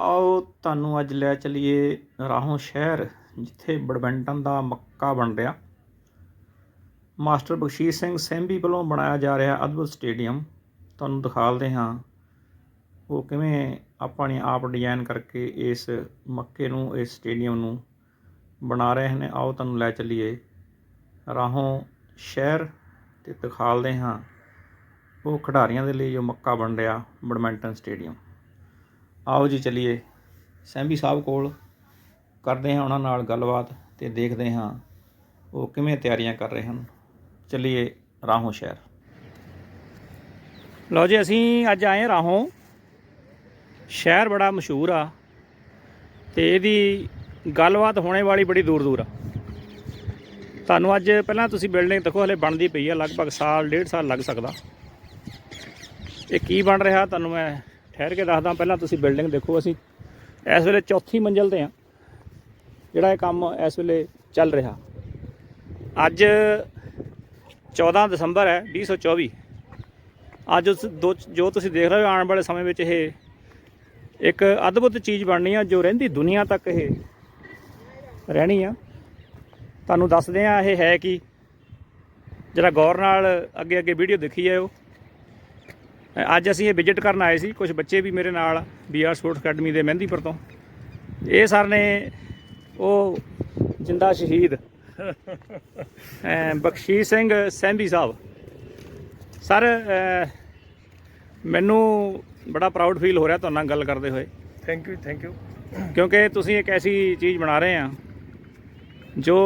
ਆਓ ਤੁਹਾਨੂੰ ਅੱਜ ਲੈ ਚਲੀਏ ਰਾਹੋਂ ਸ਼ਹਿਰ, ਜਿੱਥੇ ਬੈਡਮਿੰਟਨ ਦਾ ਮੱਕਾ ਬਣ ਰਿਹਾ। ਮਾਸਟਰ ਬਖਸ਼ੀਸ਼ ਸਿੰਘ ਸੈਂਬੀ ਵੱਲੋਂ ਬਣਾਇਆ ਜਾ ਰਿਹਾ ਅਦਭੁਤ ਸਟੇਡੀਅਮ। ਤੁਹਾਨੂੰ ਦਿਖਾਲਦੇ ਹਾਂ ਉਹ ਕਿਵੇਂ ਆਪਾਂ ਨੇ ਆਪ ਡਿਜ਼ਾਈਨ ਕਰਕੇ ਇਸ ਮੱਕੇ ਨੂੰ, ਇਸ ਸਟੇਡੀਅਮ ਨੂੰ ਬਣਾ ਰਹੇ ਨੇ। ਆਓ ਤੁਹਾਨੂੰ ਲੈ ਚਲੀਏ ਰਾਹੋਂ ਸ਼ਹਿਰ ਤੇ ਦਿਖਾਲਦੇ ਹਾਂ ਉਹ ਖਿਡਾਰੀਆਂ ਦੇ ਲਈ ਜੋ ਮੱਕਾ ਬਣ ਰਿਹਾ ਬੈਡਮਿੰਟਨ ਸਟੇਡੀਅਮ। ਆਓ ਜੀ ਚਲਿਏ। ਸੈਂਬੀ ਸਾਹਿਬ ਕੋਲ ਕਰਦੇ ਹਾਂ ਉਹਨਾਂ ਨਾਲ ਗੱਲਬਾਤ ਤੇ ਦੇਖਦੇ ਹਾਂ ਉਹ ਕਿਵੇਂ ਤਿਆਰੀਆਂ ਕਰ ਰਹੇ ਹਨ। ਚਲਿਏ ਰਾਹੋਂ ਸ਼ਹਿਰ। ਲਓ ਜੀ, ਅਸੀਂ ਅੱਜ ਆਏ ਰਾਹੋਂ। ਸ਼ਹਿਰ ਬੜਾ ਮਸ਼ਹੂਰ ਆ ਤੇ ਇਹਦੀ ਗੱਲਬਾਤ ਹੋਣੇ ਵਾਲੀ ਬੜੀ ਦੂਰ ਦੂਰ ਆ। ਤੁਹਾਨੂੰ ਅੱਜ ਪਹਿਲਾਂ ਤੁਸੀਂ ਬਿਲਡਿੰਗ ਦੇਖੋ, ਹਲੇ ਬਣਦੀ ਪਈ ਆ, ਲਗਭਗ ਸਾਲ, ਡੇਢ ਸਾਲ ਲੱਗ ਸਕਦਾ। ਇਹ ਕੀ ਬਣ ਰਿਹਾ, ਤੁਹਾਨੂੰ ਮੈਂ ਠਹਿਰ ਕੇ ਦੱਸਦਾ, ਪਹਿਲਾਂ ਤੁਸੀਂ ਬਿਲਡਿੰਗ ਦੇਖੋ, ਅਸੀਂ ਇਸ ਵੇਲੇ ਚੌਥੀ ਮੰਜ਼ਲ ਤੇ ਆ ਜਿਹੜਾ ਇਹ ਕੰਮ ਇਸ ਵੇਲੇ ਚੱਲ ਰਿਹਾ। ਅੱਜ 14 ਦਸੰਬਰ ਹੈ 2024 ਅੱਜ ਦੋ, ਜੋ ਤੁਸੀਂ ਦੇਖ ਰਹੇ ਹੋ, ਆਉਣ ਵਾਲੇ ਸਮੇਂ ਵਿੱਚ ਇਹ ਇੱਕ ਅਦਭੁਤ ਚੀਜ਼ ਬਣਨੀ ਆ, ਜੋ ਰਹਿੰਦੀ ਦੁਨੀਆ ਤੱਕ ਇਹ ਰਹਿਣੀ ਆ। ਤੁਹਾਨੂੰ ਦੱਸਦੇ ਆ, ਇਹ ਹੈ ਕੀ ਜਿਹੜਾ ਗੌਰ ਨਾਲ ਅੱਗੇ ਅੱਗੇ ਵੀਡੀਓ ਦੇਖੀ ਜਾਇਓ ਅੱਜ ਅਸੀਂ ਇਹ ਵਿਜ਼ਿਟ ਕਰਨ ਆਏ ਸੀ ਕੁਝ ਬੱਚੇ ਵੀ ਮੇਰੇ ਨਾਲ ਬੀਆਰ ਸਪੋਰਟਸ ਅਕੈਡਮੀ ਦੇ ਮਹਿੰਦੀਪੁਰ ਤੋਂ। ਇਹ ਸਰ ਨੇ ਉਹ ਜਿੰਦਾ ਸ਼ਹੀਦ ਬਖਸ਼ੀਸ਼ ਸਿੰਘ ਸੈਂਬੀ ਸਾਹਿਬ। ਸਰ ਮੈਨੂੰ ਬੜਾ ਪ੍ਰਾਊਡ ਫੀਲ ਹੋ ਰਿਹਾ ਤੁਹਾਡੇ ਨਾਲ ਗੱਲ ਕਰਦੇ ਹੋਏ। ਥੈਂਕ ਯੂ ਥੈਂਕ ਯੂ ਕਿਉਂਕਿ ਤੁਸੀਂ ਇੱਕ ਐਸੀ ਚੀਜ਼ ਬਣਾ ਰਹੇ ਆ ਜੋ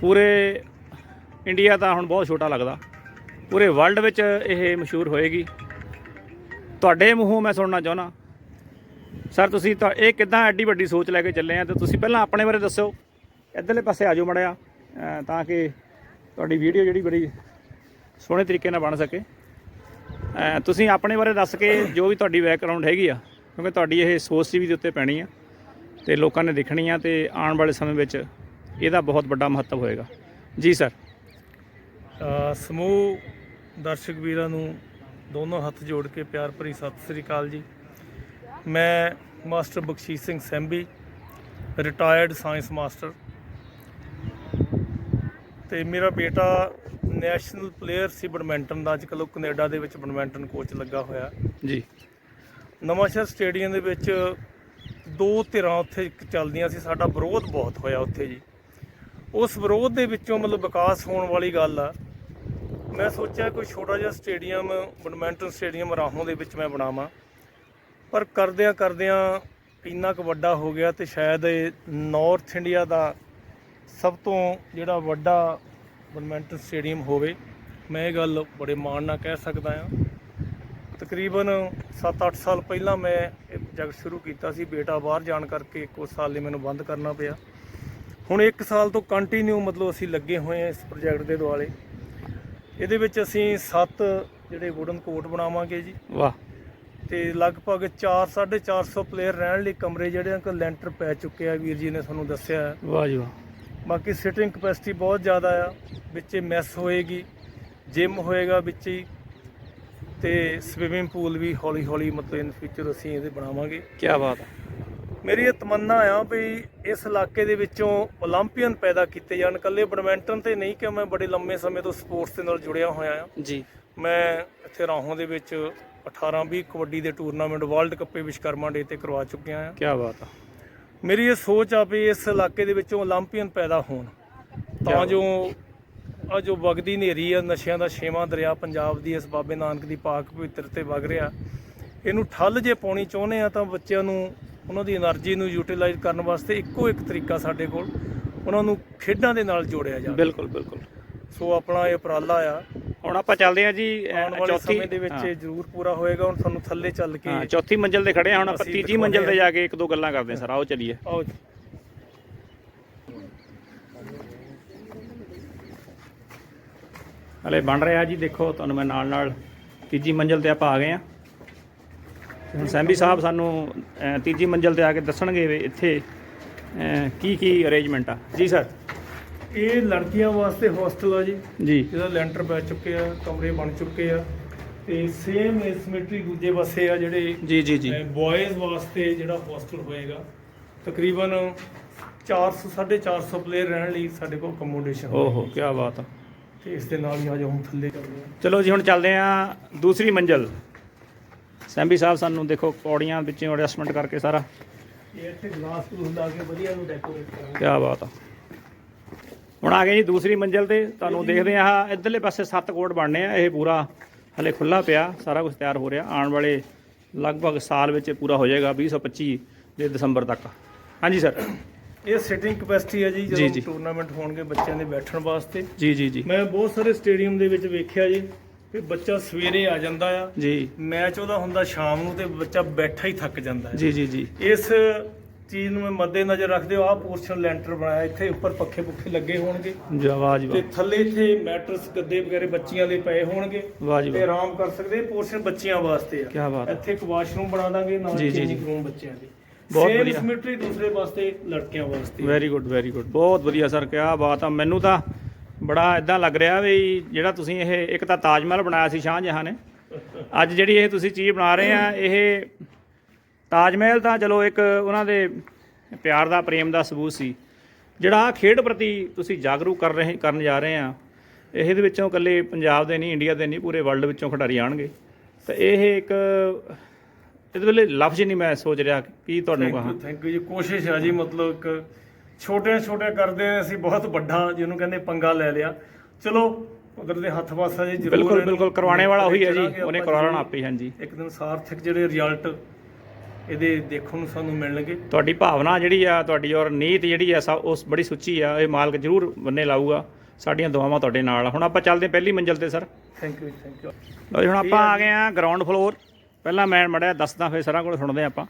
ਪੂਰੇ ਇੰਡੀਆ ਤਾਂ ਹੁਣ ਬਹੁਤ ਛੋਟਾ ਲੱਗਦਾ। ਪੂਰੇ ਵਰਲਡ ਵਿੱਚ ਇਹ ਮਸ਼ਹੂਰ ਹੋਏਗੀ। ਤੁਹਾਡੇ ਮੂੰਹੋਂ ਮੈਂ ਸੁਣਨਾ ਚਾਹੁੰਦਾ। ਸਰ ਤੁਸੀਂ ਤਾਂ ਇਹ ਕਿਦਾਂ ਐਡੀ ਵੱਡੀ ਸੋਚ ਲੈ ਕੇ ਚੱਲੇ ਆ ਤੇ ਤੁਸੀਂ ਪਹਿਲਾਂ ਆਪਣੇ ਬਾਰੇ ਦੱਸੋ ਇੱਧਰਲੇ ਪਾਸੇ ਆਜੋ ਮੜਿਆ ਤਾਂ ਕਿ ਤੁਹਾਡੀ ਵੀਡੀਓ ਜਿਹੜੀ ਬੜੀ ਸੋਹਣੇ ਤਰੀਕੇ ਨਾਲ ਬਣ ਸਕੇ। ਤੁਸੀਂ ਆਪਣੇ ਬਾਰੇ ਦੱਸ ਕੇ ਜੋ ਵੀ ਤੁਹਾਡੀ ਬੈਕਗ੍ਰਾਉਂਡ ਹੈਗੀ ਆ, ਕਿਉਂਕਿ ਤੁਹਾਡੀ ਇਹ ਸੋਚ ਟੀਵੀ ਦੇ ਉੱਤੇ ਪੈਣੀ ਆ ਤੇ ਲੋਕਾਂ ਨੇ ਦੇਖਣੀ ਆ ਤੇ ਆਉਣ ਵਾਲੇ ਸਮੇਂ ਵਿੱਚ ਇਹਦਾ ਬਹੁਤ ਵੱਡਾ ਮਹੱਤਵ ਹੋਏਗਾ। ਜੀ ਸਰ ਸਮੂਹ ਦਰਸ਼ਕ ਵੀਰਾਂ ਨੂੰ ਦੋਨੋਂ ਹੱਥ ਜੋੜ ਕੇ ਪਿਆਰ ਭਰੀ ਸਤਿ ਸ੍ਰੀ ਅਕਾਲ ਜੀ। ਮੈਂ master Bakhshish Singh Saimbi retired science master ਤੇ ਮੇਰਾ ਬੇਟਾ ਨੈਸ਼ਨਲ ਪਲੇਅਰ ਸੀ ਬੈਡਮਿੰਟਨ ਦਾ ਅੱਜ ਕੱਲ੍ਹ ਉਹ ਕੈਨੇਡਾ ਦੇ ਵਿੱਚ ਬੈਡਮਿੰਟਨ ਕੋਚ ਲੱਗਾ ਹੋਇਆ। ਜੀ। ਨਵਾਂਸ਼ਹਿਰ ਸਟੇਡੀਅਮ ਦੇ ਵਿੱਚ ਦੋ ਧਿਰਾਂ ਉੱਥੇ ਚੱਲਦੀਆਂ ਸੀ ਸਾਡਾ ਵਿਰੋਧ ਬਹੁਤ ਹੋਇਆ ਉੱਥੇ ਜੀ। ਉਸ ਵਿਰੋਧ ਦੇ ਵਿੱਚੋਂ ਮਤਲਬ ਵਿਕਾਸ ਹੋਣ ਵਾਲੀ ਗੱਲ ਆ। ਮੈਂ ਸੋਚਿਆ ਕੋਈ ਛੋਟਾ ਜਿਹਾ ਸਟੇਡੀਅਮ, ਬੈਡਮਿੰਟਨ ਸਟੇਡੀਅਮ ਰਾਹੋਂ ਦੇ ਵਿੱਚ ਮੈਂ ਬਣਾਵਾਂ। ਪਰ ਕਰਦਿਆਂ ਕਰਦਿਆਂ ਇੰਨਾ ਕੁ ਵੱਡਾ ਹੋ ਗਿਆ ਤੇ ਸ਼ਾਇਦ ਇਹ ਨਾਰਥ ਇੰਡੀਆ ਦਾ ਸਭ ਤੋਂ ਜਿਹੜਾ ਵੱਡਾ ਬੈਡਮਿੰਟਨ ਸਟੇਡੀਅਮ ਹੋਵੇ, ਮੈਂ ਇਹ ਗੱਲ ਬੜੇ ਮਾਣ ਨਾਲ ਕਹਿ ਸਕਦਾ ਹਾਂ। ਤਕਰੀਬਨ 7-8 ਸਾਲ ਪਹਿਲਾਂ ਮੈਂ ਇਹ ਪ੍ਰੋਜੈਕਟ ਸ਼ੁਰੂ ਕੀਤਾ ਸੀ, ਬੇਟਾ ਬਾਹਰ ਜਾਣ ਕਰਕੇ ਕੁਝ ਸਾਲ ਲਈ ਮੈਨੂੰ ਬੰਦ ਕਰਨਾ ਪਿਆ। ਹੁਣ 1 ਸਾਲ ਤੋਂ ਕੰਟੀਨਿਊ ਮਤਲਬ ਅਸੀਂ ਲੱਗੇ ਹੋਏ ਹਾਂ ਇਸ ਪ੍ਰੋਜੈਕਟ ਦੇ ਦੁਆਲੇ। ਇਹਦੇ ਵਿੱਚ ਅਸੀਂ 7 ਜਿਹੜੇ ਵੁਡਨ ਕੋਰਟ ਬਣਾਵਾਂਗੇ ਜੀ। ਵਾਹ। ਤੇ ਲਗਭਗ 4 450 ਪਲੇਅਰ ਰਹਿਣ ਲਈ ਕਮਰੇ ਜਿਹੜੇ ਆ ਕਿ ਲੈਂਟਰ ਪੈ ਚੁੱਕੇ ਆ ਵੀਰ ਜੀ ਨੇ ਤੁਹਾਨੂੰ ਦੱਸਿਆ। ਵਾਹ ਜੀ ਵਾਹ। ਬਾਕੀ ਸਿਟਿੰਗ ਕਪੈਸਿਟੀ ਬਹੁਤ ਜ਼ਿਆਦਾ ਆ ਵਿੱਚੇ ਮੈਸ ਹੋਏਗੀ ਜਿਮ ਹੋਏਗਾ ਵਿੱਚ ਹੀ ਤੇ ਸਵਿਮਿੰਗ ਪੂਲ ਵੀ ਹੌਲੀ ਹੌਲੀ ਮਤਲਬ ਇਨ ਫਿਊਚਰ ਅਸੀਂ ਇਹਦੇ ਬਣਾਵਾਂਗੇ। ਕੀ ਬਾਤ ਹੈ ਮੇਰੀ ਇਹ ਤਮੰਨਾ ਆ ਵੀ ਇਸ ਇਲਾਕੇ ਦੇ ਵਿੱਚੋਂ 올림픽ਨ ਪੈਦਾ ਕੀਤੇ ਜਾਣ। ਕੱਲੇ ਬੈਡਮਿੰਟਨ ਤੇ ਨਹੀਂ ਕਿ ਮੈਂ ਬੜੇ ਲੰਮੇ ਸਮੇਂ ਤੋਂ ਸਪੋਰਟਸ ਦੇ ਨਾਲ ਜੁੜਿਆ ਹੋਇਆ ਆ। ਜੀ। ਮੈਂ ਇੱਥੇ ਰਾਹੋਂ ਦੇ ਵਿੱਚ 18-20 ਕਬੱਡੀ ਦੇ ਟੂਰਨਾਮੈਂਟ ਵਰਲਡ ਕੱਪੇ ਵਿਸ਼ਕਰਮਾ ਡੇ ਤੇ ਕਰਵਾ ਚੁੱਕਿਆ ਆ। ਕੀ ਬਾਤ ਆ। ਮੇਰੀ ਇਹ ਸੋਚ ਆ ਵੀ ਇਸ ਇਲਾਕੇ ਦੇ ਵਿੱਚੋਂ 올림픽ਨ ਪੈਦਾ ਹੋਣ। ਤਾਂ ਜੋ ਆ ਜੋ ਵਗਦੀ ਨੇਰੀ ਆ ਨਸ਼ਿਆਂ ਦਾ ਛੇਵਾਂ ਦਰਿਆ ਪੰਜਾਬ ਦੀ ਇਸ ਬਾਬੇ ਨਾਨਕ ਦੀ ਪਾਕ ਪਵਿੱਤਰ ਤੇ ਵਗ ਰਿਹਾ। ਇਹਨੂੰ ਠੱਲ ਜੇ ਪਾਉਣੀ ਚਾਹੁੰਦੇ ਆ ਤਾਂ ਬੱਚਿਆਂ ਨੂੰ ਉਹਨਾਂ ਦੀ એનર્ਜੀ ਨੂੰ ਯੂਟਿਲਾਈਜ਼ ਕਰਨ ਵਾਸਤੇ ਇੱਕੋ ਇੱਕ ਤਰੀਕਾ ਸਾਡੇ ਕੋਲ ਉਹਨਾਂ ਨੂੰ ਖੇਡਾਂ ਦੇ ਨਾਲ ਜੋੜਿਆ ਜਾਵੇ। ਬਿਲਕੁਲ ਬਿਲਕੁਲ। ਸੋ ਆਪਣਾ ਇਹ ਉਪਰਾਲਾ ਆ। ਹੁਣ ਆਪਾਂ ਚੱਲਦੇ ਆ ਜੀ ਚੌਥੀ ਦੇ ਵਿੱਚ ਜ਼ਰੂਰ ਪੂਰਾ ਹੋਏਗਾ ਹੁਣ ਤੁਹਾਨੂੰ ਥੱਲੇ ਚੱਲ ਕੇ ਚੌਥੀ ਮੰਜ਼ਿਲ ਤੇ ਖੜੇ ਆ ਹੁਣ ਆਪਾਂ ਤੀਜੀ ਮੰਜ਼ਿਲ ਤੇ ਜਾ ਕੇ ਇੱਕ ਦੋ ਗੱਲਾਂ ਕਰਦੇ ਆ ਸਰ ਆਓ ਚੱਲੀਏ। ਹਲੇ ਬਣ ਰਿਹਾ ਜੀ ਦੇਖੋ ਤੁਹਾਨੂੰ ਮੈਂ ਨਾਲ ਨਾਲ ਤੀਜੀ ਮੰਜ਼ਿਲ ਤੇ ਆਪਾਂ ਆ ਗਏ ਆ ਹੁਣ ਸੈਂਬੀ ਸਾਹਿਬ ਸਾਨੂੰ ਅਹ, ਤੀਜੀ ਮੰਜ਼ਲ ਤੇ ਆ ਕੇ ਦੱਸਣਗੇ ਵੀ ਇੱਥੇ ਅਹ, ਕੀ ਕੀ ਅਰੇਂਜਮੈਂਟ ਆ। ਜੀ ਸਰ ਇਹ ਲੜਕੀਆਂ ਵਾਸਤੇ ਹੋਸਟਲ ਆ ਜੀ। ਜੀ। ਜਿਹਦਾ ਲੈਂਟਰ ਪੈ ਚੁੱਕੇ ਆ ਕਮਰੇ ਬਣ ਚੁੱਕੇ ਆ। ਤੇ ਸੇਮ ਸਿਮੈਟਰੀ ਦੂਜੇ ਪਾਸੇ ਆ ਜਿਹੜੇ ਜੀ ਜੀ ਜੀ। ਬॉयਜ਼ ਵਾਸਤੇ ਜਿਹੜਾ ਹੋਸਟਲ ਹੋਏਗਾ। ਤਕਰੀਬਨ 400 450 ਪਲੇਅਰ ਰਹਿਣ ਲਈ ਸਾਡੇ ਕੋਲ ਅਕਮੋਡੇਸ਼ਨ ਓਹੋ ਕੀ ਬਾਤ ਆ। ਤੇ ਇਸ ਦੇ ਨਾਲ ਹੀ ਆ ਜਾਓ ਹੁਣ ਥੱਲੇ ਕਰਦੇ ਹਾਂ ਚਲੋ ਜੀ ਹੁਣ ਚੱਲਦੇ ਆ ਦੂਸਰੀ ਮੰਜ਼ਲ। ਸੈਂਬੀ ਸਾਹਿਬ ਸਾਨੂੰ ਦੇਖੋ ਪੌੜੀਆਂ ਵਿੱਚੋਂ ਐਡਜਸਟਮੈਂਟ ਕਰਕੇ ਸਾਰਾ। ਇਹ ਇੱਥੇ ਗਲਾਸ ਗਲੂਸ ਲਾ ਕੇ ਵਧੀਆ ਨੂੰ ਡੈਕੋਰੇਟ ਕਰਾਂਗੇ। ਕੀ ਬਾਤ ਆ। ਹੁਣ ਆ ਗਏ ਜੀ ਦੂਸਰੀ ਮੰਜ਼ਲ ਤੇ ਤੁਹਾਨੂੰ ਦੇਖਦੇ ਆ ਆਹ ਇੱਧਰਲੇ ਪਾਸੇ ਸੱਤ ਕੋਟ ਬਣਨੇ ਆ ਇਹ ਪੂਰਾ ਹਲੇ ਖੁੱਲਾ ਪਿਆ ਸਾਰਾ ਕੁਝ ਤਿਆਰ ਹੋ ਰਿਹਾ। ਆਉਣ ਵਾਲੇ ਲਗਭਗ ਸਾਲ ਵਿੱਚ ਪੂਰਾ ਹੋ ਜਾਏਗਾ 2025 ਦੇ ਦਸੰਬਰ ਤੱਕ। ਹਾਂਜੀ ਸਰ। ਇਹ ਸਿਟਿੰਗ ਕਪੈਸਿਟੀ ਹੈ ਜੀ ਜਦੋਂ। ਟੂਰਨਾਮੈਂਟ ਹੋਣਗੇ ਬੱਚਿਆਂ ਦੇ ਬੈਠਣ ਵਾਸਤੇ। ਜੀ ਜੀ ਜੀ। ਮੈਂ ਬਹੁਤ ਸਾਰੇ ਸਟੇਡੀਅਮ ਦੇ ਵਿੱਚ ਵੇਖਿਆ ਜੀ। ਕਿ ਬੱਚਾ ਸਵੇਰੇ ਆ ਜਾਂਦਾ ਆ। ਜੀ। ਮੈਚ ਉਹਦਾ ਹੁੰਦਾ ਸ਼ਾਮ ਨੂੰ ਤੇ ਬੱਚਾ ਬੈਠਾ ਹੀ ਥੱਕ ਜਾਂਦਾ ਹੈ। ਜੀ ਜੀ ਜੀ। ਇਸ ਚੀਜ਼ ਨੂੰ ਮੈਂ ਮੱਦੇ ਨਜ਼ਰ ਰੱਖਦੇ ਹੋ ਆਹ ਪੋਰਸ਼ਨ ਲੈਂਟਰ ਬਣਾਇਆ। ਇੱਥੇ ਉੱਪਰ ਪੱਖੇ ਪੁੱਖੇ ਲੱਗੇ ਹੋਣਗੇ। ਜੀ ਵਾਹ ਜੀ ਤੇ ਥੱਲੇ ਇੱਥੇ ਮੈਟਰਸ ਗੱਦੇ ਵਗੈਰੇ ਬੱਚੀਆਂ ਦੇ ਪਏ ਹੋਣਗੇ। ਵਾਹ ਜੀ ਤੇ ਵਾਹ। ਆਰਾਮ ਕਰ ਸਕਦੇ। ਪੋਰਸ਼ਨ ਬੱਚੀਆਂ ਵਾਸਤੇ ਆ। ਕੀ ਬਾਤ ਇੱਥੇ ਇੱਕ ਵਾਸ਼ਰੂਮ ਬਣਾ ਦਾਂਗੇ ਨਾਲ ਜੀ, ਜੀ, ਚੇਂਜਿੰਗ। ਰੂਮ ਬੱਚਿਆਂ ਦੇ। ਬਹੁਤ ਵਧੀਆ। ਸਿਮੈਟਰੀ ਦੂਸਰੇ ਪਾਸੇ ਲੜਕਿਆਂ ਵਾਸਤੇ। ਵੈਰੀ ਗੁੱਡ ਵੈਰੀ ਗੁੱਡ ਬਹੁਤ ਵਧੀਆ ਸਰ ਕਿਆ ਬਾਤ ਆ। ਮੈਨੂੰ ਤਾਂ ਬੜਾ ਇਦਾਂ ਲੱਗ ਰਿਹਾ ਵੀ ਜਿਹੜਾ ਤੁਸੀਂ ਇਹ ਇੱਕ ਤਾਂ ਤਾਜ ਮਹਿਲ ਬਣਾਇਆ ਸੀ ਸ਼ਾਹਜਹਾਂ ਨੇ। ਅੱਜ ਜਿਹੜੀ ਇਹ ਤੁਸੀਂ ਚੀਜ਼ ਬਣਾ ਰਹੇ ਆ ਇਹ ਤਾਜ ਮਹਿਲ ਤਾਂ ਚਲੋ ਇੱਕ ਉਹਨਾਂ ਦੇ ਪਿਆਰ ਦਾ ਪ੍ਰੇਮ ਦਾ ਸਬੂਤ ਸੀ। ਜਿਹੜਾ ਖੇਡ ਪ੍ਰਤੀ ਤੁਸੀਂ ਜਾਗਰੂਕ ਕਰ ਰਹੇ ਕਰਨ ਜਾ ਰਹੇ ਆ ਇਹਦੇ ਵਿੱਚੋਂ ਇਕੱਲੇ ਪੰਜਾਬ ਦੇ ਨਹੀਂ ਇੰਡੀਆ ਦੇ ਨਹੀਂ ਪੂਰੇ ਵਰਲਡ ਵਿੱਚੋਂ ਖਿਡਾਰੀ ਆਣਗੇ ਤਾਂ ਇਹ ਇੱਕ ਇਹਦੇ ਵੇਲੇ ਲਫ਼ਜ਼ ਹੀ ਨਹੀਂ ਮੈਂ ਸੋਚ ਰਿਹਾ ਕੀ ਤੁਹਾਨੂੰ ਕਹਾਂ। ਥੈਂਕ ਯੂ ਜੀ। ਕੋਸ਼ਿਸ਼ ਆ ਜੀ ਮਤਲਬ ਇੱਕ ਛੋਟੇ ਛੋਟੇ ਕਰਦੇ ਅਸੀਂ ਬਹੁਤ ਵੱਡਾ ਜਿਹਨੂੰ ਕਹਿੰਦੇ ਪੰਗਾ ਲੈ ਲਿਆ। ਚਲੋ ਕੁਦਰਤ ਦੇ ਹੱਥ ਵਾਸਾ ਜੀ ਜ਼ਰੂਰ ਬਿਲਕੁਲ ਬਿਲਕੁਲ ਕਰਵਾਉਣੇ ਵਾਲਾ ਉਹੀ ਹੈ ਜੀ ਉਹਨੇ ਕਰਵਾਉਣਾ। ਆਪੇ ਹਾਂਜੀ। ਇੱਕ ਦਿਨ ਸਾਰਥਕ ਜਿਹੜੇ ਰਿਜ਼ਲਟ ਇਹਦੇ ਦੇਖਣ ਨੂੰ ਸਾਨੂੰ ਮਿਲਣਗੇ। ਤੁਹਾਡੀ ਭਾਵਨਾ ਜਿਹੜੀ ਆ ਤੁਹਾਡੀ ਔਰ ਨੀਤ ਜਿਹੜੀ ਆ ਸਭ ਉਸ ਬੜੀ ਸੁੱਚੀ ਆ ਇਹ ਮਾਲਕ ਜ਼ਰੂਰ ਬੰਨੇ ਲਾਊਗਾ। ਸਾਡੀਆਂ ਦੁਆਵਾਂ ਤੁਹਾਡੇ ਨਾਲ। ਹੁਣ ਆਪਾਂ ਚੱਲਦੇ ਪਹਿਲੀ ਮੰਜ਼ਲ ਤੇ sir. Thank you thank you ਲਓ ਜੀ ਹੁਣ ਆਪਾਂ ਆ ਗਏ ਆ ਗਰਾਊਂਡ ਫਲੋਰ ਪਹਿਲਾਂ ਮੈਂ ਮੜਿਆ ਦੱਸਦਾ ਫਿਰ ਸਾਰਾ ਕੋਲ ਸੁਣਦੇ ਆਪਾਂ।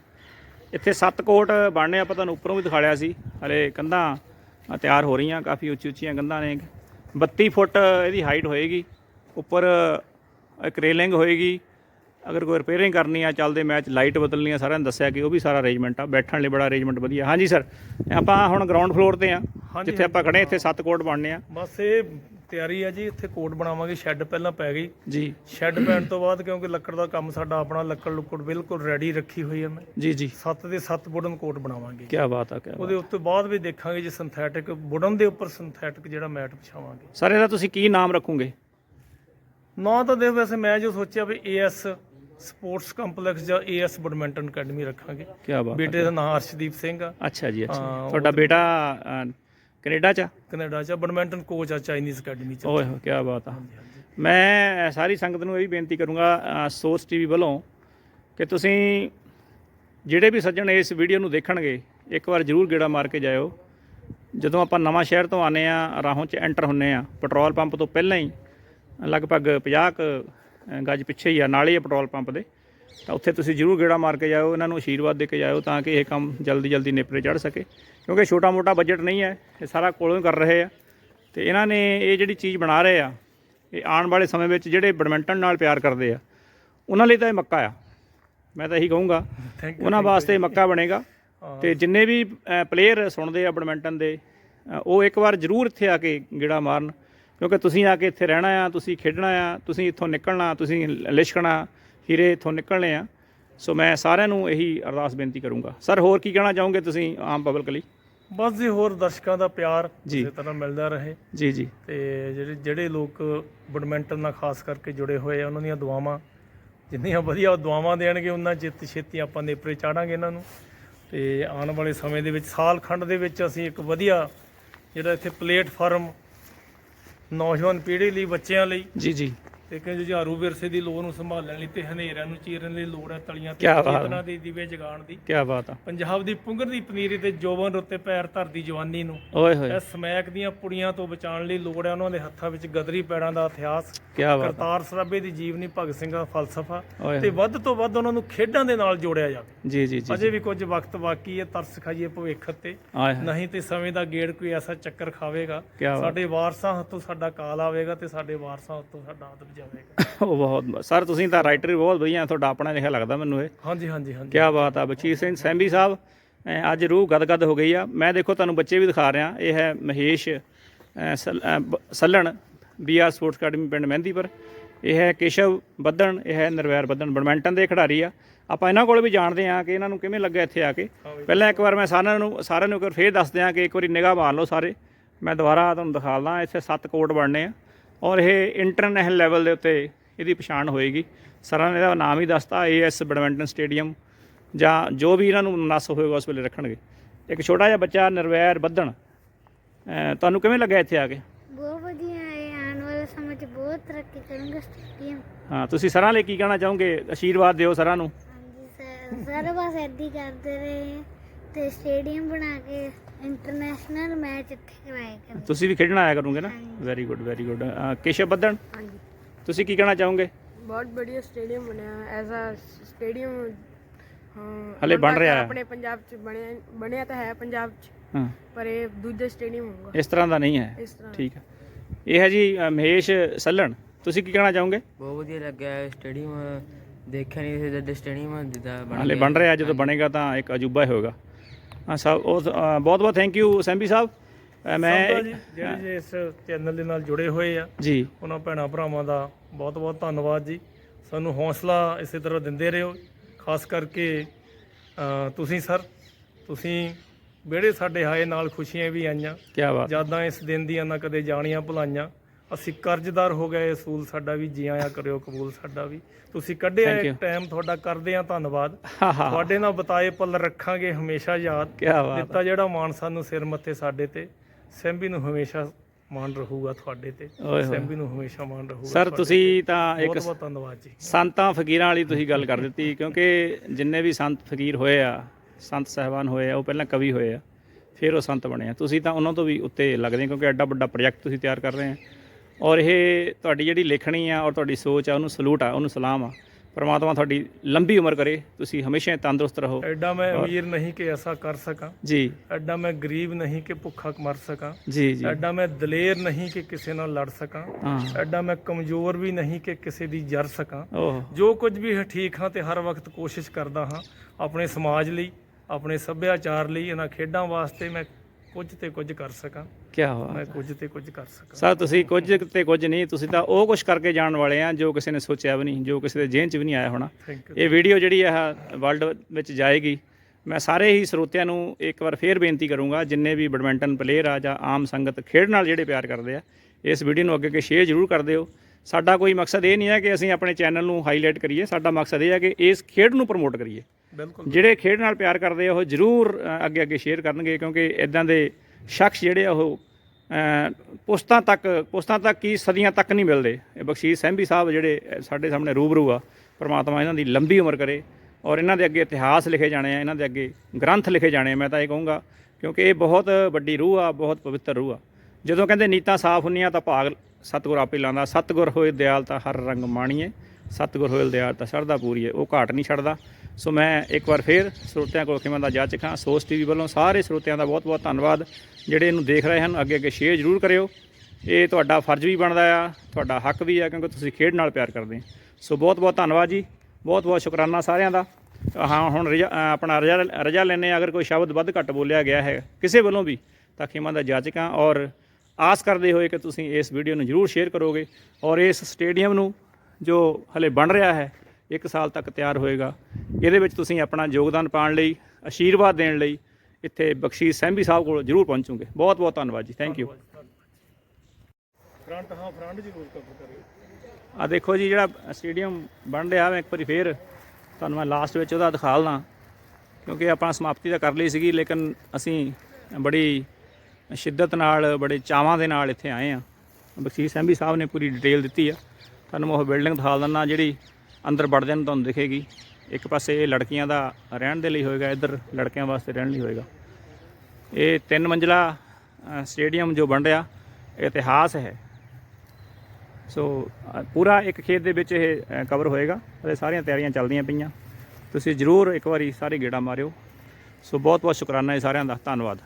ਇੱਥੇ ਸੱਤ ਕੋਟ ਬਣਨੇ ਆਪਾਂ ਤੁਹਾਨੂੰ ਉੱਪਰੋਂ ਵੀ ਦਿਖਾਲਿਆ ਸੀ। ਹਲੇ ਕੰਧਾਂ ਤਿਆਰ ਹੋ ਰਹੀਆਂ ਕਾਫੀ ਉੱਚੀ ਉੱਚੀਆਂ ਕੰਧਾਂ ਨੇ। 32 ਫੁੱਟ ਇਹਦੀ ਹਾਈਟ ਹੋਏਗੀ। ਉੱਪਰ ਇੱਕ ਰੇਲਿੰਗ ਹੋਏਗੀ। ਅਗਰ ਕੋਈ ਰਿਪੇਅਰਿੰਗ ਕਰਨੀ ਆ ਚੱਲਦੇ ਮੈਚ ਲਾਈਟ ਬਦਲਣੀ ਆ ਸਾਰਿਆਂ ਨੇ ਦੱਸਿਆ ਕਿ ਉਹ ਵੀ ਸਾਰਾ ਅਰੇਂਜਮੈਂਟ ਆ। ਬੈਠਣ ਲਈ ਬੜਾ ਅਰੇਂਜਮੈਂਟ ਵਧੀਆ। ਹਾਂਜੀ ਸਰ ਆਪਾਂ ਹੁਣ ਗਰਾਊਂਡ ਫਲੋਰ ਤੇ ਆ। ਜਿੱਥੇ ਆਪਾਂ ਖੜੇ ਇੱਥੇ ਸੱਤ ਕੋਟ ਬਣਨੇ ਆ। ਬਸ ਇਹ ਤਿਆਰੀ ਆ ਜੀ ਇੱਥੇ ਕੋਟ ਬਣਾਵਾਂਗੇ ਸ਼ੈੱਡ ਪਹਿਲਾਂ ਪੈ ਗਈ। ਜੀ। ਸ਼ੈੱਡ ਪੈਣ ਤੋਂ ਬਾਅਦ ਕਿਉਂਕਿ ਲੱਕੜ ਦਾ ਕੰਮ ਸਾਡਾ ਆਪਣਾ ਲੱਕੜ ਲੁੱਕੜ ਬਿਲਕੁਲ ਰੈਡੀ ਰੱਖੀ ਹੋਈ ਹੈ ਮੈਂ। ਜੀ ਜੀ। ਸੱਤ ਦੇ ਸੱਤ ਵੁਡਨ ਕੋਟ ਬਣਾਵਾਂਗੇ। ਕੀ ਬਾਤ ਆ ਕੀ ਉਹਦੇ ਉੱਤੇ ਬਾਅਦ ਵੀ ਦੇਖਾਂਗੇ ਜੀ ਸਿੰਥੈਟਿਕ ਵੁਡਨ ਦੇ ਉੱਪਰ ਸਿੰਥੈਟਿਕ ਜਿਹੜਾ ਮੈਟ ਵਿਛਾਵਾਂਗੇ। ਸਰ ਇਹਦਾ ਤੁਸੀਂ ਕੀ ਨਾਮ ਰੱਖੋਗੇ? ਨਾ ਤਾਂ ਦੇਖ ਵੈਸੇ ਮੈਂ ਜੋ ਸੋਚਿਆ ਵੀ ਏਐਸ ਸਪੋਰਟਸ ਕੰਪਲੈਕਸ ਜਾਂ ਏਐਸ ਬੈਡਮਿੰਟਨ ਅਕੈਡਮੀ ਰੱਖਾਂਗੇ। ਕੀ ਬਾਤ ਬੇਟੇ ਦਾ ਨਾਮ ਅਰਸ਼ਦੀਪ ਸਿੰਘ ਆ। ਅੱਛਾ ਜੀ ਅੱਛਾ। ਹਾਂ, ਤੁਹਾਡਾ ਬੇਟਾ ਕੈਨੇਡਾ ਚ? ਆ? ਕੈਨੇਡਾ ਚ ਬੈਡਮਿੰਟਨ ਕੋਚ ਆ ਚਾਈਨੀਜ਼ ਅਕੈਡਮੀ ਚ। ਓਏ ਹੋ ਕੀ ਬਾਤ ਆ। ਮੈਂ ਸਾਰੀ ਸੰਗਤ ਨੂੰ ਇਹ ਵੀ ਬੇਨਤੀ ਕਰੂੰਗਾ ਸੋਰਸ ਟੀਵੀ ਵੱਲੋਂ ਕਿ ਤੁਸੀਂ ਜਿਹੜੇ ਵੀ ਸੱਜਣ ਇਸ ਵੀਡੀਓ ਨੂੰ ਦੇਖਣਗੇ ਇੱਕ ਵਾਰ ਜ਼ਰੂਰ ਗੇੜਾ ਮਾਰ ਕੇ ਜਾਇਓ। ਜਦੋਂ ਆਪਾਂ ਨਵਾਂ ਸ਼ਹਿਰ ਤੋਂ ਆਨੇ ਆ ਰਾਹੋਂ ਚ ਐਂਟਰ ਹੁੰਨੇ ਆ ਪੈਟਰੋਲ ਪੰਪ ਤੋਂ ਪਹਿਲਾਂ ਹੀ ਲਗਭਗ 50 ਕੁ, ਅ, ਗੱਜ ਪਿੱਛੇ ਹੀ ਆ ਨਾਲੇ ਹੀ ਆ ਪੈਟਰੋਲ ਪੰਪ ਦੇ। ਤਾਂ ਉੱਥੇ ਤੁਸੀਂ ਜ਼ਰੂਰ ਗੇੜਾ ਮਾਰ ਕੇ ਜਾਇਓ ਇਹਨਾਂ ਨੂੰ ਆਸ਼ੀਰਵਾਦ ਦੇ ਕੇ ਜਾਇਓ ਤਾਂ ਕਿ ਇਹ ਕੰਮ ਜਲਦੀ ਜਲਦੀ ਨੇਪਰੇ ਚੜ ਸਕੇ। ਕਿਉਂਕਿ ਛੋਟਾ ਮੋਟਾ ਬਜਟ ਨਹੀਂ ਹੈ ਇਹ ਸਾਰਾ ਕੋਲੋਂ ਹੀ ਕਰ ਰਹੇ ਆ। ਤੇ ਇਹਨਾਂ ਨੇ ਇਹ ਜਿਹੜੀ ਚੀਜ਼ ਬਣਾ ਰਹੇ ਆ ਇਹ ਆਉਣ ਵਾਲੇ ਸਮੇਂ ਵਿੱਚ ਜਿਹੜੇ ਬੈਡਮਿੰਟਨ ਨਾਲ ਪਿਆਰ ਕਰਦੇ ਆ ਉਹਨਾਂ ਲਈ ਤਾਂ ਇਹ ਮੱਕਾ ਆ। ਮੈਂ ਤਾਂ ਇਹੀ ਕਹੂੰਗਾ ਉਹਨਾਂ ਵਾਸਤੇ ਮੱਕਾ ਬਣੇਗਾ। ਤੇ ਜਿੰਨੇ ਵੀ ਪਲੇਅਰ ਸੁਣਦੇ ਆ ਬੈਡਮਿੰਟਨ ਦੇ ਉਹ ਇੱਕ ਵਾਰ ਜ਼ਰੂਰ ਇੱਥੇ ਆ ਕੇ ਗੇੜਾ ਮਾਰਨ। ਕਿਉਂਕਿ ਤੁਸੀਂ ਆ ਕੇ ਇੱਥੇ ਰਹਿਣਾ ਆ ਤੁਸੀਂ ਖੇਡਣਾ ਆ ਤੁਸੀਂ ਇੱਥੋਂ ਨਿਕਲਣਾ ਤੁਸੀਂ ਲਿਸ਼ਕਣਾ ਹੀਰੇ ਇੱਥੋਂ ਨਿਕਲਣੇ ਆ। ਸੋ ਮੈਂ ਸਾਰਿਆਂ ਨੂੰ ਇਹੀ ਅਰਦਾਸ ਬੇਨਤੀ ਕਰੂੰਗਾ। ਸਰ ਹੋਰ ਕੀ ਕਹਿਣਾ ਚਾਹੋਗੇ ਤੁਸੀਂ ਆਮ ਪਬਲਿਕ ਲਈ? ਬਸ ਜੀ ਹੋਰ ਦਰਸ਼ਕਾਂ ਦਾ ਪਿਆਰ ਜੀ। ਇਸੇ ਤਰ੍ਹਾਂ ਮਿਲਦਾ ਰਹੇ। ਜੀ ਜੀ। ਤੇ ਜਿਹੜੇ ਜਿਹੜੇ ਲੋਕ ਬੈਡਮਿੰਟਨ ਨਾਲ ਖਾਸ ਕਰਕੇ ਜੁੜੇ ਹੋਏ ਆ ਉਹਨਾਂ ਦੀਆਂ ਦੁਆਵਾਂ ਜਿੰਨੀਆਂ ਵਧੀਆ ਉਹ ਦੁਆਵਾਂ ਦੇਣਗੇ ਉਹਨਾਂ ਚਿੱਤ ਛੇਤੀ ਆਪਾਂ ਨੇਪਰੇ ਚਾੜਾਂਗੇ ਇਹਨਾਂ ਨੂੰ। ਤੇ ਆਉਣ ਵਾਲੇ ਸਮੇਂ ਦੇ ਵਿੱਚ ਸਾਲ ਖੰਡ ਦੇ ਵਿੱਚ ਅਸੀਂ ਇੱਕ ਵਧੀਆ ਜਿਹੜਾ ਇੱਥੇ ਪਲੇਟਫਾਰਮ ਨੌਜਵਾਨ ਪੀੜ੍ਹੀ ਲਈ ਬੱਚਿਆਂ ਲਈ ਜੀ ਜੀ। ਤੇ ਕਿ ਜੁਝਾਰੂ ਵਿਰਸੇ ਦੀ ਲੋੜ ਨੂੰ ਸੰਭਾਲਣ ਲਈ ਤੇ ਹਨੇਰਿਆਂ ਨੂੰ ਚੀਰਨ ਲਈ ਲੋੜ ਹੈ ਤਲੀਆਂ ਤੇ ਕਿਆ ਬਾਤ ਹੈ। ਚੇਤਨਾ ਦੇ ਦੀਵੇ ਜਗਾਉਣ ਦੀ। ਕੀ ਬਾਤ ਆ। ਪੰਜਾਬ ਦੀ ਪੁੰਗਰ ਦੀ ਪਨੀਰੀ ਤੇ ਜੋਬਨ ਰੁੱਤੇ ਪੈਰ ਧਰਦੀ ਜਵਾਨੀ ਨੂੰ। ਓਏ ਹੋਏ। ਇਹ ਸਮੈਕ ਦੀਆਂ ਪੁੜੀਆਂ ਤੋਂ ਬਚਾਉਣ ਲਈ ਲੋੜ ਹੈ ਉਹਨਾਂ ਦੇ ਹੱਥਾਂ ਵਿੱਚ ਗਦਰੀ ਪੈੜਾਂ ਦਾ ਇਤਿਹਾਸ। ਕੀ ਬਾਤ ਕਰਤਾਰ ਸਰਾਭੇ ਦੀ ਜੀਵਨੀ ਭਗਤ ਸਿੰਘ ਦਾ ਫਲਸਫਾ। ਓਏ ਤੇ ਵੱਧ ਤੋਂ ਵੱਧ ਉਹਨਾਂ ਨੂੰ ਖੇਡਾਂ ਦੇ ਨਾਲ ਜੋੜਿਆ ਜਾਵੇ। ਜੀ ਜੀ ਜੀ ਅਜੇ ਵੀ ਕੁਝ ਵਕਤ ਬਾਕੀ ਹੈ ਤਰਸ ਖਾਈਏ ਭਵਿੱਖ ਤੇ। ਆਏ ਹਾਏ। ਨਹੀਂ ਤੇ ਸਮੇਂ ਦਾ ਗੇੜ ਕੋਈ ਐਸਾ ਚੱਕਰ ਖਾਵੇਗਾ। ਕਿਆ ਬਾਤ। ਸਾਡੇ ਵਾਰਸਾਂ ਹੱਥੋਂ ਸਾਡਾ ਕਾਲ ਆਵੇਗਾ ਤੇ ਸਾਡੇ ਵਾਰਸਾਂ ਹੱਥੋਂ ਸਾਡਾ ਆਦਬ ਜਾਵੇਗਾ ਉਹ ਬਹੁਤ ਸਰ ਤੁਸੀਂ ਤਾਂ ਰਾਈਟਰ ਵੀ ਬਹੁਤ ਵਧੀਆ ਤੁਹਾਡਾ ਆਪਣਾ ਲਿਖਿਆ ਲੱਗਦਾ ਮੈਨੂੰ ਇਹ। ਹਾਂਜੀ ਹਾਂਜੀ ਹਾਂਜੀ। ਕੀ ਬਾਤ ਆ ਬਖਸ਼ੀਸ਼ ਸਿੰਘ ਸੈਂਬੀ ਸਾਹਿਬ ਅਹ ਅੱਜ ਰੂਹ ਗਦਗਦ ਹੋ ਗਈ ਆ। ਮੈਂ ਦੇਖੋ ਤੁਹਾਨੂੰ ਬੱਚੇ ਵੀ ਦਿਖਾ ਰਿਹਾ। ਇਹ ਹੈ ਮਹੇਸ਼ ਅਹ ਸਲ- ਅਹ ਬ- ਸੱਲਣ ਬੀਆਰ ਸਪੋਰਟਸ ਅਕੈਡਮੀ ਪਿੰਡ ਮਹਿੰਦੀਪੁਰ। ਇਹ ਹੈ ਕੇਸ਼ਵ ਬੱਦਣ ਇਹ ਹੈ ਨਰਵੈਰ ਬੱਦਣ ਬੈਡਮਿੰਟਨ ਦੇ ਖਿਡਾਰੀ ਆ। ਆਪਾਂ ਇਹਨਾਂ ਕੋਲ ਵੀ ਜਾਣਦੇ ਆ ਕਿ ਇਹਨਾਂ ਨੂੰ ਕਿਵੇਂ ਲੱਗਾ ਇੱਥੇ ਆ ਕੇ। ਪਹਿਲਾਂ ਇੱਕ ਵਾਰ ਮੈਂ ਸਾਰਿਆਂ ਨੂੰ ਸਾਰਿਆਂ ਨੂੰ ਇੱਕ ਵਾਰ ਫੇਰ ਦੱਸ ਦਿਆਂ ਕਿ ਇੱਕ ਵਾਰੀ ਨਿਗਾਹ ਮਾਰ ਲਓ ਸਾਰੇ। ਮੈਂ ਦੁਬਾਰਾ ਤੁਹਾਨੂੰ ਦਿਖਾ ਦਾਂ ਇੱਥੇ ਸੱਤ ਕੋਟ ਬਣਨੇ ਆ। ਔਰ ਇਹ ਇੰਟਰਨੈਸ਼ਨਲ ਲੈਵਲ ਦੇ ਉੱਤੇ ਇਹਦੀ ਪਛਾਣ ਹੋਏਗੀ। ਸਰਾਂ ਨੇ ਇਹਦਾ ਨਾਮ ਹੀ ਦੱਸਤਾ ਏਐਸ ਬੈਡਮਿੰਟਨ ਸਟੇਡੀਅਮ ਜਾਂ ਜੋ ਵੀ ਇਹਨਾਂ ਨੂੰ ਮੁਨਾਸਬ ਹੋਏਗਾ ਉਸ ਵੇਲੇ ਰੱਖਣਗੇ। ਇੱਕ ਛੋਟਾ ਜਿਹਾ ਬੱਚਾ ਨਿਰਵੈਰ ਅਹ ਤੁਹਾਨੂੰ ਕਿਵੇਂ ਲੱਗਾ ਇੱਥੇ ਆ ਕੇ? ਬਹੁਤ ਵਧੀਆ ਹੈ ਆਉਣ ਵਾਲੇ ਸਮੇਂ 'ਚ ਬਹੁਤ ਤਰੱਕੀ ਕਰੂੰਗਾ ਸਟੇਡੀਅਮ। ਹਾਂ ਤੁਸੀਂ ਸਰਾਂ ਲਈ ਕੀ ਕਹਿਣਾ ਚਾਹੋਗੇ? ਆਸ਼ੀਰਵਾਦ ਦਿਓ ਸਰਾਂ ਨੂੰ। ਹਾਂਜੀ ਸਰ ਸਾਰੇ ਬਸ ਹੀ ਕਰਦੇ ਰਹੇ। ਤੇ ਸਟੇਡੀਅਮ ਬਣਾ ਕੇ ਇੰਟਰਨੈਸ਼ਨਲ ਮੈਚ ਇੱਥੇ ਕਰਾਇਆ ਕਰ ਤੁਸੀਂ ਵੀ ਖੇਡਣ ਆਇਆ ਕਰੋਗੇ ਨਾ। Very good very good Keshav Baddan ਹਾਂਜੀ। ਤੁਸੀਂ ਕੀ ਕਹਿਣਾ ਚਾਹੋਗੇ? ਬਹੁਤ ਵਧੀਆ ਸਟੇਡੀਅਮ ਬਣਿਆ ਐਜ਼ ਅ ਸਟੇਡੀਅਮ ਹਾਂ ਹਲੇ ਬਣ ਰਿਹਾ ਹੈ। ਆਪਣੇ ਪੰਜਾਬ ਚ ਬਣਿਆ ਬਣਿਆ ਤਾਂ ਹੈ ਪੰਜਾਬ ਚ ਹਾਂ। ਪਰ ਇਹ ਦੂਜਾ ਸਟੇਡੀਅਮ ਹੋਊਗਾ। ਇਸ ਤਰ੍ਹਾਂ ਦਾ ਨਹੀਂ ਹੈ। ਇਸ ਤਰ੍ਹਾਂ ਠੀਕ ਹੈ। ਇਹ ਹੈ ਜੀ ਮਹੇਸ਼ ਸੱਲਣ। ਤੁਸੀਂ ਕੀ ਕਹਿਣਾ ਚਾਹੋਗੇ? ਬਹੁਤ ਵਧੀਆ ਲੱਗਿਆ ਸਟੇਡੀਅਮ ਦੇਖਿਆ ਨਹੀਂ ਸੀ ਜਦ ਸਟੇਡੀਅਮ ਜਿੱਦਾਂ ਬਣ ਹਾਲੇ। ਬਣ ਰਿਹਾ ਜਦੋਂ ਬਣੇਗਾ ਤਾਂ ਇੱਕ ਅਜੂਬਾ ਹੀ ਹੋਏਗਾ। ਸਭ ਉਹ ਬਹੁਤ ਬਹੁਤ ਥੈਂਕ ਯੂ ਸੈਂਬੀ ਸਾਹਿਬ। ਮੈਂ ਜਿਹੜੇ ਇਸ ਚੈਨਲ ਦੇ ਨਾਲ ਜੁੜੇ ਹੋਏ ਆ ਜੀ। ਉਹਨਾਂ ਭੈਣਾਂ ਭਰਾਵਾਂ ਦਾ ਬਹੁਤ ਬਹੁਤ ਧੰਨਵਾਦ ਜੀ। ਸਾਨੂੰ ਹੌਸਲਾ ਇਸੇ ਤਰ੍ਹਾਂ ਦਿੰਦੇ ਰਹੋ ਖਾਸ ਕਰਕੇ ਤੁਸੀਂ ਸਰ। ਤੁਸੀਂ ਵਿਹੜੇ ਸਾਡੇ ਹਾਏ ਨਾਲ ਖੁਸ਼ੀਆਂ ਵੀ ਆਈਆਂ। ਕੀ ਬਾਤ। ਯਾਦਾਂ ਇਸ ਦਿਨ ਦੀਆਂ ਨਾ ਕਦੇ ਜਾਣੀਆਂ ਭੁਲਾਈਆਂ। ਅਸੀਂ ਕਰਜ਼ਦਾਰ ਹੋ ਗਏ ਅਸੂਲ ਸਾਡਾ ਵੀ ਜੀ ਆਇਆ ਕਰਿਓ ਕਬੂਲ ਸਾਡਾ ਵੀ। ਤੁਸੀਂ ਕੱਢਿਆ. ਇੱਕ ਟਾਈਮ ਤੁਹਾਡਾ ਕਰਦੇ ਆ ਧੰਨਵਾਦ। ਤੁਹਾਡੇ ਨਾਲ ਬਤਾਏ ਪਲ ਰੱਖਾਂਗੇ ਹਮੇਸ਼ਾ ਯਾਦ। ਦਿੱਤਾ ਜਿਹੜਾ ਮਾਣ ਸਾਨੂੰ ਸਿਰ ਮੱਥੇ ਸਾਡੇ ਤੇ ਸੈਂਬੀ ਨੂੰ ਹਮੇਸ਼ਾ ਮਾਣ ਰਹੂਗਾ ਤੁਹਾਡੇ ਤੇ। ਸੈਂਬੀ ਨੂੰ ਹਮੇਸ਼ਾ ਮਾਣ ਰਹੂਗਾ ਸਰ ਤੁਸੀਂ ਤਾਂ। ਇੱਕ ਬਹੁਤ ਬਹੁਤ ਧੰਨਵਾਦ ਜੀ। ਸੰਤਾਂ ਫਕੀਰਾਂ ਵਾਲੀ ਤੁਸੀਂ ਗੱਲ ਕਰ ਦਿੱਤੀ ਕਿਉਂਕਿ ਜਿੰਨੇ ਵੀ ਸੰਤ ਫਕੀਰ ਹੋਏ ਆ ਸੰਤ ਸਹਿਬਾਨ ਹੋਏ ਆ ਉਹ ਪਹਿਲਾਂ ਕਵੀ ਹੋਏ ਆ ਫਿਰ ਉਹ ਸੰਤ ਬਣੇ ਆ। ਤੁਸੀਂ ਤਾਂ ਉਹਨਾਂ ਤੋਂ ਵੀ ਉੱਤੇ ਲੱਗਦੇ ਕਿਉਂਕਿ ਐਡਾ ਵੱਡਾ ਪ੍ਰੋਜੈਕਟ ਤੁਸੀਂ ਤਿਆਰ ਕਰ ਰਹੇ ਆ ਔਰ ਇਹ ਤੁਹਾਡੀ ਜਿਹੜੀ ਲੇਖਣੀ ਆ ਔਰ ਤੁਹਾਡੀ ਸੋਚ ਆ ਉਹਨੂੰ ਸਲੂਟ ਆ ਉਹਨੂੰ ਸਲਾਮ ਆ। ਪਰਮਾਤਮਾ ਤੁਹਾਡੀ ਲੰਬੀ ਉਮਰ ਕਰੇ ਤੁਸੀਂ ਹਮੇਸ਼ਾ ਹੀ ਤੰਦਰੁਸਤ ਰਹੋ। ਐਡਾ ਮੈਂ ਅਮੀਰ ਨਹੀਂ ਕਿ ਐਸਾ ਕਰ ਸਕਾਂ। ਜੀ। ਐਡਾ ਮੈਂ ਗਰੀਬ ਨਹੀਂ ਕਿ ਭੁੱਖਾ ਮਰ ਸਕਾਂ। ਜੀ ਜੀ। ਐਡਾ ਮੈਂ ਦਲੇਰ ਨਹੀਂ ਕਿ ਕਿਸੇ ਨਾਲ ਲੜ ਸਕਾਂ। ਹਾਂ। ਐਡਾ ਮੈਂ ਕਮਜ਼ੋਰ ਵੀ ਨਹੀਂ ਕਿ ਕਿਸੇ ਦੀ ਜਰ ਸਕਾਂ। ਓਹ। ਜੋ ਕੁਝ ਵੀ ਹੈ ਠੀਕ ਹਾਂ ਤੇ ਹਰ ਵਕਤ ਕੋਸ਼ਿਸ਼ ਕਰਦਾ ਹਾਂ ਆਪਣੇ ਸਮਾਜ ਲਈ ਆਪਣੇ ਸੱਭਿਆਚਾਰ ਲਈ ਇਹਨਾਂ ਖੇਡਾਂ ਵਾਸਤੇ ਮੈਂ ਕੁਝ ਤੇ ਕੁਝ ਕਰ ਸਕਾਂ। ਕੀ ਬਾਤ ਮੈਂ ਕੁਝ ਤੇ ਕੁਝ ਕਰ ਸਕਾਂ। ਸਰ ਤੁਸੀਂ ਕੁਝ ਤੇ ਕੁਝ ਨਹੀਂ ਤੁਸੀਂ ਤਾਂ ਉਹ ਕੁਝ ਕਰਕੇ ਜਾਣ ਵਾਲੇ ਆ ਜੋ ਕਿਸੇ ਨੇ ਸੋਚਿਆ ਵੀ ਨਹੀਂ ਜੋ ਕਿਸੇ ਦੇ ਜ਼ਿਹਨ 'ਚ ਵੀ ਨਹੀਂ ਆਇਆ ਹੋਣਾ। ਥੈਂਕ ਯੂ ਇਹ ਵੀਡੀਓ ਜਿਹੜੀ ਆ ਵਰਲਡ ਵਿੱਚ ਜਾਏਗੀ। ਮੈਂ ਸਾਰੇ ਹੀ ਸਰੋਤਿਆਂ ਨੂੰ ਇੱਕ ਵਾਰ ਫੇਰ ਬੇਨਤੀ ਕਰੂੰਗਾ ਜਿੰਨੇ ਵੀ ਬੈਡਮਿੰਟਨ ਪਲੇਅਰ ਆ ਜਾਂ ਆਮ ਸੰਗਤ ਖੇਡ ਨਾਲ ਜਿਹੜੇ ਪਿਆਰ ਕਰਦੇ ਆ ਇਸ ਵੀਡੀਓ ਨੂੰ ਅੱਗੇ ਅੱਗੇ ਸ਼ੇਅਰ ਜ਼ਰੂਰ ਕਰ ਦਿਓ। ਸਾਡਾ ਕੋਈ ਮਕਸਦ ਇਹ ਨਹੀਂ ਹੈ ਕਿ ਅਸੀਂ ਆਪਣੇ ਚੈਨਲ ਨੂੰ ਹਾਈਲਾਈਟ ਕਰੀਏ। ਸਾਡਾ ਮਕਸਦ ਇਹ ਹੈ ਕਿ ਇਸ ਖੇਡ ਨੂੰ ਪ੍ਰਮੋਟ ਕਰੀਏ। ਜਿਹੜੇ ਖੇਡ ਨਾਲ ਪਿਆਰ ਕਰਦੇ ਆ ਉਹ ਜ਼ਰੂਰ ਅੱਗੇ ਅੱਗੇ ਸ਼ੇਅਰ ਕਰਨਗੇ ਕਿਉਂਕਿ ਇਦਾਂ ਦੇ ਸ਼ਖਸ ਜਿਹੜੇ ਆ ਉਹ ਅ, ਪੁਸਤਾਂ ਤੱਕ ਪੁਸਤਾਂ ਤੱਕ ਕੀ ਸਦੀਆਂ ਤੱਕ ਨਹੀਂ ਮਿਲਦੇ। ਇਹ ਬਖਸ਼ੀਸ਼ ਸਹਿੰਬੀ ਸਾਹਿਬ ਜਿਹੜੇ ਸਾਡੇ ਸਾਹਮਣੇ ਰੂਬਰੂ ਆ ਪਰਮਾਤਮਾ ਇਹਨਾਂ ਦੀ ਲੰਬੀ ਉਮਰ ਕਰੇ ਔਰ ਇਹਨਾਂ ਦੇ ਅੱਗੇ ਇਤਿਹਾਸ ਲਿਖੇ ਜਾਣੇ ਆ ਇਹਨਾਂ ਦੇ ਅੱਗੇ ਗ੍ਰੰਥ ਲਿਖੇ ਜਾਣੇ ਆ। ਮੈਂ ਤਾਂ ਇਹ ਕਹੂੰਗਾ ਕਿਉਂਕਿ ਇਹ ਬਹੁਤ ਵੱਡੀ ਰੂਹ ਆ ਬਹੁਤ ਪਵਿੱਤਰ ਰੂਹ ਆ। ਜਦੋਂ ਕਹਿੰਦੇ ਨੀਤਾਂ ਸਾਫ਼ ਹੁੰਦੀਆਂ ਤਾਂ ਭਾਗ ਸਤਿਗੁਰ ਆਪੇ ਲਾਉਂਦਾ ਸਤਿਗੁਰ ਹੋਏ ਦਿਆਲ ਤਾਂ ਹਰ ਰੰਗ ਮਾਣੀਏ ਸਤਿਗੁਰ ਹੋਏ ਦਿਆਲ ਤਾਂ ਸ਼ਰਧਾ ਪੂਰੀਏ ਉਹ ਘਾਟ ਨਹੀਂ ਛੱਡਦਾ। ਸੋ ਮੈਂ ਇੱਕ ਵਾਰ ਫੇਰ ਸਰੋਤਿਆਂ ਕੋਲ ਖਿਮਾ ਦਾ ਜਾਚਕ ਹਾਂ। ਸੋਸ ਟੀਵੀ ਵੱਲੋਂ ਸਾਰੇ ਸਰੋਤਿਆਂ ਦਾ ਬਹੁਤ ਬਹੁਤ ਧੰਨਵਾਦ। ਜਿਹੜੇ ਇਹਨੂੰ ਦੇਖ ਰਹੇ ਹਨ ਅੱਗੇ ਅੱਗੇ ਸ਼ੇਅਰ ਜ਼ਰੂਰ ਕਰਿਓ। ਇਹ ਤੁਹਾਡਾ ਫਰਜ਼ ਵੀ ਬਣਦਾ ਆ, ਤੁਹਾਡਾ ਹੱਕ ਵੀ ਆ, ਕਿਉਂਕਿ ਤੁਸੀਂ ਖੇਡ ਨਾਲ ਪਿਆਰ ਕਰਦੇ ਸੋ ਬਹੁਤ ਬਹੁਤ ਧੰਨਵਾਦ ਜੀ। ਬਹੁਤ ਬਹੁਤ ਸ਼ੁਕਰਾਨਾ ਸਾਰਿਆਂ ਦਾ। ਹਾਂ, ਹੁਣ ਰਜਾ ਆਪਣਾ ਰਜਾ ਰਜਾ ਲੈਨੇ ਅਗਰ ਕੋਈ ਸ਼ਬਦ ਵੱਧ ਘੱਟ ਬੋਲਿਆ ਗਿਆ ਹੈ ਕਿਸੇ ਵੱਲੋਂ ਵੀ, ਤਾਂ ਖਿਮਾ ਦਾ ਜਾਚਕ ਹਾਂ। ਔਰ ਆਸ ਕਰਦੇ ਹੋਏ ਕਿ ਤੁਸੀਂ ਇਸ ਵੀਡੀਓ ਨੂੰ ਜ਼ਰੂਰ ਸ਼ੇਅਰ ਕਰੋਗੇ। ਔਰ ਇਸ ਸਟੇਡੀਅਮ ਨੂੰ ਜੋ ਹਲੇ ਬਣ ਰਿਹਾ ਹੈ ਇੱਕ ਸਾਲ ਤੱਕ ਤਿਆਰ ਹੋਏਗਾ। ਇਹਦੇ ਵਿੱਚ ਤੁਸੀਂ ਆਪਣਾ ਯੋਗਦਾਨ ਪਾਉਣ ਲਈ ਆਸ਼ੀਰਵਾਦ ਦੇਣ ਲਈ ਇੱਥੇ ਬਖਸ਼ੀਸ਼ ਸਹਿੰਬੀ ਸਾਹਿਬ ਕੋਲ ਜ਼ਰੂਰ ਪਹੁੰਚੋਗੇ। ਬਹੁਤ ਬਹੁਤ ਧੰਨਵਾਦ ਜੀ। ਥੈਂਕ ਯੂ ਫਰੰਟ ਹਾਂ ਫਰੰਟ ਜ਼ਰੂਰ ਕਵਰ ਕਰਿਓ। ਆ ਦੇਖੋ ਜੀ ਜਿਹੜਾ ਸਟੇਡੀਅਮ ਬਣ ਰਿਹਾ ਮੈਂ ਇੱਕ ਵਾਰੀ ਫੇਰ। ਤੁਹਾਨੂੰ ਮੈਂ ਲਾਸਟ ਵਿੱਚ ਉਹਦਾ ਦਿਖਾ ਲਣਾ ਕਿਉਂਕਿ ਆਪਾਂ ਸਮਾਪਤੀ ਤਾਂ ਕਰ ਲਈ ਸੀਗੀ ਲੇਕਿਨ ਅਸੀਂ ਬੜੀ ਸ਼ਿੱਦਤ ਨਾਲ ਬੜੇ ਚਾਵਾਂ ਦੇ ਨਾਲ ਇੱਥੇ ਆਏ ਆ ਬਖਸ਼ੀਸ਼ ਸਹਿੰਬੀ ਸਾਹਿਬ ਨੇ ਪੂਰੀ ਡਿਟੇਲ ਦਿੱਤੀ ਆ। ਤੁਹਾਨੂੰ ਮੈਂ ਉਹ ਬਿਲਡਿੰਗ ਦਿਖਾ ਦਿੰਦਾ ਜਿਹੜੀ ਅੰਦਰ ਵੜਦਿਆਂ ਨੂੰ ਤੁਹਾਨੂੰ ਦਿਖੇਗੀ। ਇੱਕ ਪਾਸੇ ਇਹ ਲੜਕੀਆਂ ਦਾ ਰਹਿਣ ਦੇ ਲਈ ਹੋਏਗਾ, ਇੱਧਰ ਲੜਕਿਆਂ ਵਾਸਤੇ ਰਹਿਣ ਲਈ ਹੋਏਗਾ। ਇਹ ਤਿੰਨ ਮੰਜ਼ਲਾ ਸਟੇਡੀਅਮ ਜੋ ਬਣ ਰਿਹਾ ਇਤਿਹਾਸ ਹੈ। ਸੋ ਪੂਰਾ ਇੱਕ ਖੇਤ ਦੇ ਵਿੱਚ ਇਹ ਕਵਰ ਹੋਏਗਾ ਅਤੇ ਸਾਰੀਆਂ ਤਿਆਰੀਆਂ ਚੱਲਦੀਆਂ ਪਈਆਂ। ਤੁਸੀਂ ਜ਼ਰੂਰ ਇੱਕ ਵਾਰੀ ਸਾਰੇ ਗੇੜਾ ਮਾਰਿਓ। ਸੋ ਬਹੁਤ ਬਹੁਤ ਸ਼ੁਕਰਾਨਾ ਜੀ ਸਾਰਿਆਂ ਦਾ। ਧੰਨਵਾਦ।